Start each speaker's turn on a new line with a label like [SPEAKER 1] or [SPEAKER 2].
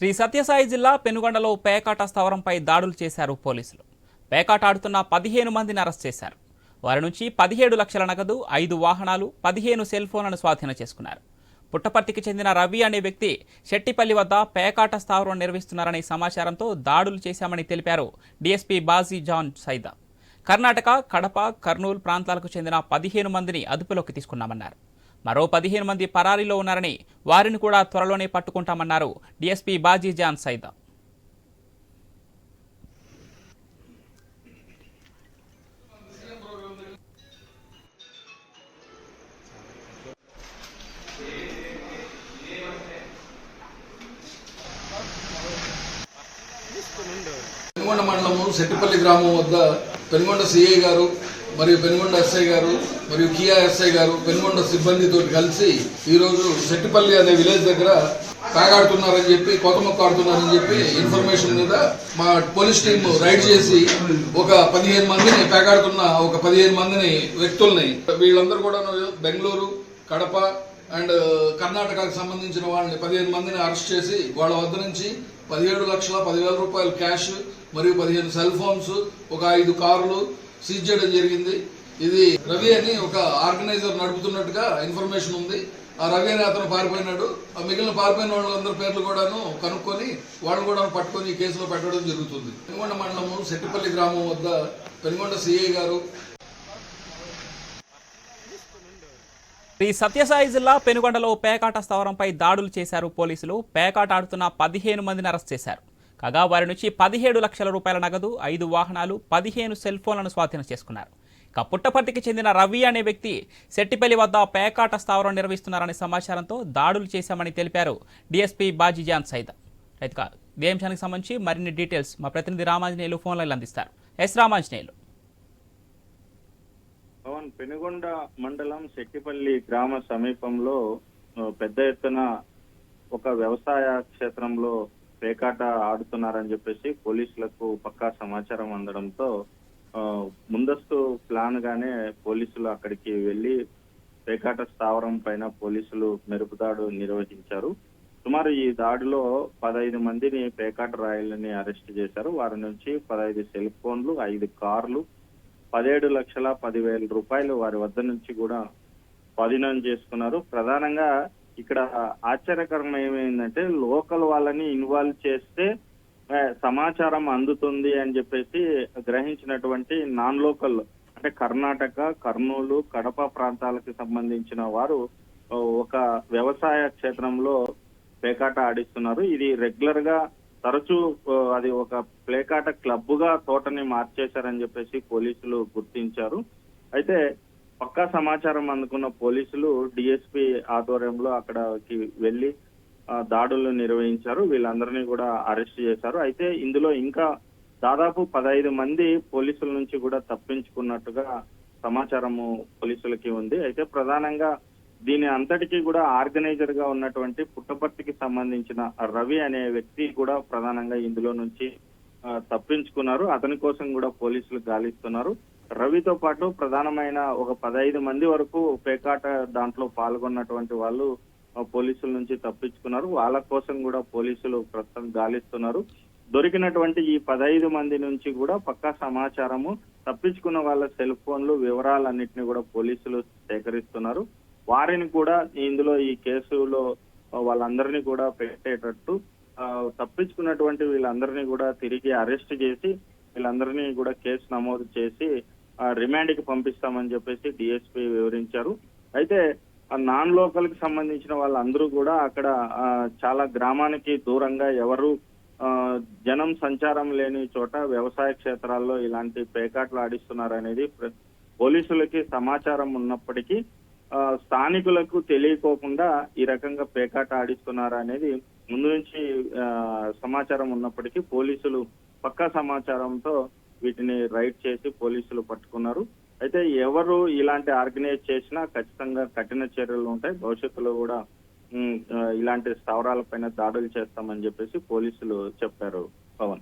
[SPEAKER 1] శ్రీ సత్యసాయి జిల్లా పెనుగొండలో పేకాట స్థావరంపై దాడులు చేశారు పోలీసులు. పేకాట ఆడుతున్న పదిహేను మందిని అరెస్ట్ చేశారు. వారి నుంచి పదిహేడు లక్షల నగదు ఐదు వాహనాలు పదిహేను సెల్ ఫోన్లను స్వాధీనం చేసుకున్నారు. పుట్టపర్తికి చెందిన రవి అనే వ్యక్తి శెట్టిపల్లి వద్ద పేకాట స్థావరం నిర్వహిస్తున్నారనే సమాచారంతో దాడులు చేశామని తెలిపారు డీఎస్పీ బాజీ జాన్ సైదా. కర్ణాటక కడప కర్నూలు ప్రాంతాలకు చెందిన పదిహేను మందిని అదుపులోకి తీసుకున్నామన్నారు. మరో పదిహేను మంది పరారీలో ఉన్నారని వారిని కూడా త్వరలోనే పట్టుకుంటామన్నారు. DSP Baji John Saida.
[SPEAKER 2] పెనుగొండ మండలము సెట్టిపల్లి గ్రామం వద్ద పెనుగొండ సిఐ గారు మరియు పెనుగొండ ఎస్ఐ గారు మరియు కియా ఎస్ఐ గారు పెనుగొండ సిబ్బందితో కలిసి ఈరోజు శెట్టిపల్లి అనే విలేజ్ దగ్గర తాగాడుతున్నారని చెప్పి కొత్త మొక్క ఆడుతున్నారని చెప్పి ఇన్ఫర్మేషన్ మీద మా పోలీస్ టీమ్ రైడ్ చేసి ఒక పదిహేను మందిని పేకాడుతున్న ఒక పదిహేను మందిని వ్యక్తుల్ని వీళ్ళందరూ కూడా బెంగళూరు కడప అండ్ కర్ణాటకకు సంబంధించిన వాళ్ళని పదిహేను మందిని అరెస్ట్ చేసి వాళ్ళ వద్ద నుంచి పదిహేడు లక్షల పదివేల రూపాయల క్యాష్ మరియు పదిహేను సెల్ ఫోన్స్ ఒక ఐదు కార్లు సీజ్ చేయడం జరిగింది. ఇది రవి అని ఒక ఆర్గనైజర్ నడుపుతున్నట్టుగా ఇన్ఫర్మేషన్ ఉంది. ఆ రవి అని అతను పారిపోయినాడు. ఆ మిగిలిన పారిపోయిన వాళ్ళందరి పేర్లు కూడాను కనుక్కొని వాళ్ళు కూడా పట్టుకొని ఈ కేసులో పెట్టడం జరుగుతుంది. పెనుగొండ మండలము సెట్టిపల్లి గ్రామం వద్ద పెనుగొండ సిఐ గారు
[SPEAKER 1] శ్రీ సత్యసాయి జిల్లా పెనుగొండలో పేకాట స్థావరంపై దాడులు చేశారు పోలీసులు. పేకాట ఆడుతున్న పదిహేను మందిని అరెస్ట్ చేశారు. కాగా వారి నుంచి పదిహేడు లక్షల రూపాయల నగదు ఐదు వాహనాలు పదిహేను సెల్ ఫోన్లను స్వాధీనం చేసుకున్నారు. ఇక పుట్టపర్తికి చెందిన రవి అనే వ్యక్తి సెట్టిపల్లి వద్ద పేకాట స్థావరం నిర్వహిస్తున్నారనే సమాచారంతో దాడులు చేశామని తెలిపారు డీఎస్పీ బాజీజాన్ సైదా. అయితే ఇదే అంశానికి సంబంధించి మరిన్ని డీటెయిల్స్ మా ప్రతినిధి రామాంజనేయులు ఫోన్లలో అందిస్తారు. ఎస్ రామాంజనేయులు.
[SPEAKER 3] పవన్ పెనుగొండ మండలం శెట్టిపల్లి గ్రామ సమీపంలో పెద్ద ఎత్తున ఒక వ్యవసాయ క్షేత్రంలో పేకాట ఆడుతున్నారని చెప్పేసి పోలీసులకు పక్కా సమాచారం అందడంతో ముందస్తు ప్లాన్ గానే పోలీసులు అక్కడికి వెళ్ళి పేకాట స్థావరం పైన పోలీసులు మెరుపుదాడు నిర్వహించారు. సుమారు ఈ దాడిలో పదహైదు మందిని పేకాట రాయలని అరెస్ట్ చేశారు. వారి నుంచి పదహైదు సెల్ ఫోన్లు ఐదు కార్లు పదిహేడు లక్షల పదివేల రూపాయలు వారి వద్ద నుంచి కూడా స్వాధీనం చేసుకున్నారు. ప్రధానంగా ఇక్కడ ఆశ్చర్యకరం ఏమైందంటే లోకల్ వాళ్ళని ఇన్వాల్వ్ చేస్తే సమాచారం అందుతుంది అని చెప్పేసి గ్రహించినటువంటి నాన్ లోకల్ అంటే కర్ణాటక కర్నూలు కడప ప్రాంతాలకు సంబంధించిన వారు ఒక వ్యవసాయ క్షేత్రంలో పేకాట ఆడిస్తున్నారు. ఇది రెగ్యులర్గా తరచూ అది ఒక ప్లేకాట క్లబ్గా తోటని మార్చేశారని చెప్పేసి పోలీసులు గుర్తించారు. అయితే పక్కా సమాచారం అందుకున్న పోలీసులు డిఎస్పీ ఆధ్వర్యంలో అక్కడకి వెళ్ళి దాడులు నిర్వహించారు. వీళ్ళందరినీ కూడా అరెస్ట్ చేశారు. అయితే ఇందులో ఇంకా దాదాపు పదహైదు మంది పోలీసుల నుంచి కూడా తప్పించుకున్నట్టుగా సమాచారము పోలీసులకి ఉంది. అయితే ప్రధానంగా దీని అంతటికీ కూడా ఆర్గనైజర్గా ఉన్నటువంటి పుట్టపర్తికి సంబంధించిన రవి అనే వ్యక్తి కూడా ప్రధానంగా ఇందులో నుంచి తప్పించుకున్నారు. అతని కోసం కూడా పోలీసులు గాలిస్తున్నారు. రవితో పాటు ప్రధానమైన ఒక పదహైదు మంది వరకు పేకాట దాంట్లో పాల్గొన్నటువంటి వాళ్ళు పోలీసుల నుంచి తప్పించుకున్నారు. వాళ్ళ కోసం కూడా పోలీసులు ప్రస్తుతం గాలిస్తున్నారు. దొరికినటువంటి ఈ పదహైదు మంది నుంచి కూడా పక్కా సమాచారము తప్పించుకున్న వాళ్ళ సెల్ ఫోన్లు వివరాలన్నింటినీ కూడా పోలీసులు సేకరిస్తున్నారు. వారిని కూడా ఇందులో ఈ కేసులో వాళ్ళందరినీ కూడా పెట్టేటట్టు తప్పించుకున్నటువంటి వీళ్ళందరినీ కూడా తిరిగి అరెస్ట్ చేసి వీళ్ళందరినీ కూడా కేసు నమోదు చేసి రిమాండ్కి పంపిస్తామని చెప్పేసి డిఎస్పీ వివరించారు. అయితే ఆ నాన్ లోకల్కి సంబంధించిన వాళ్ళందరూ కూడా అక్కడ ఆ, చాలా గ్రామానికి దూరంగా ఎవరు ఆ, జనం సంచారం లేని చోట వ్యవసాయ క్షేత్రాల్లో ఇలాంటి పేకాట్లు ఆడిస్తున్నారు అనేది పోలీసులకి సమాచారం ఉన్నప్పటికీ ఆ, స్థానికులకు తెలియకోకుండా ఈ రకంగా పేకాట ఆడిస్తున్నారు అనేది ముందు నుంచి ఆ, సమాచారం ఉన్నప్పటికీ పోలీసులు పక్కా సమాచారంతో వీటిని రైడ్ చేసి పోలీసులు పట్టుకున్నారు. అయితే ఎవరు ఇలాంటి ఆర్గనైజ్ చేసినా ఖచ్చితంగా కఠిన చర్యలు ఉంటాయి. భవిష్యత్తులో కూడా ఇలాంటి స్థావరాల ఇలాంటి స్థావరాలపైన దాడులు చేస్తామని చెప్పేసి పోలీసులు చెప్పారు.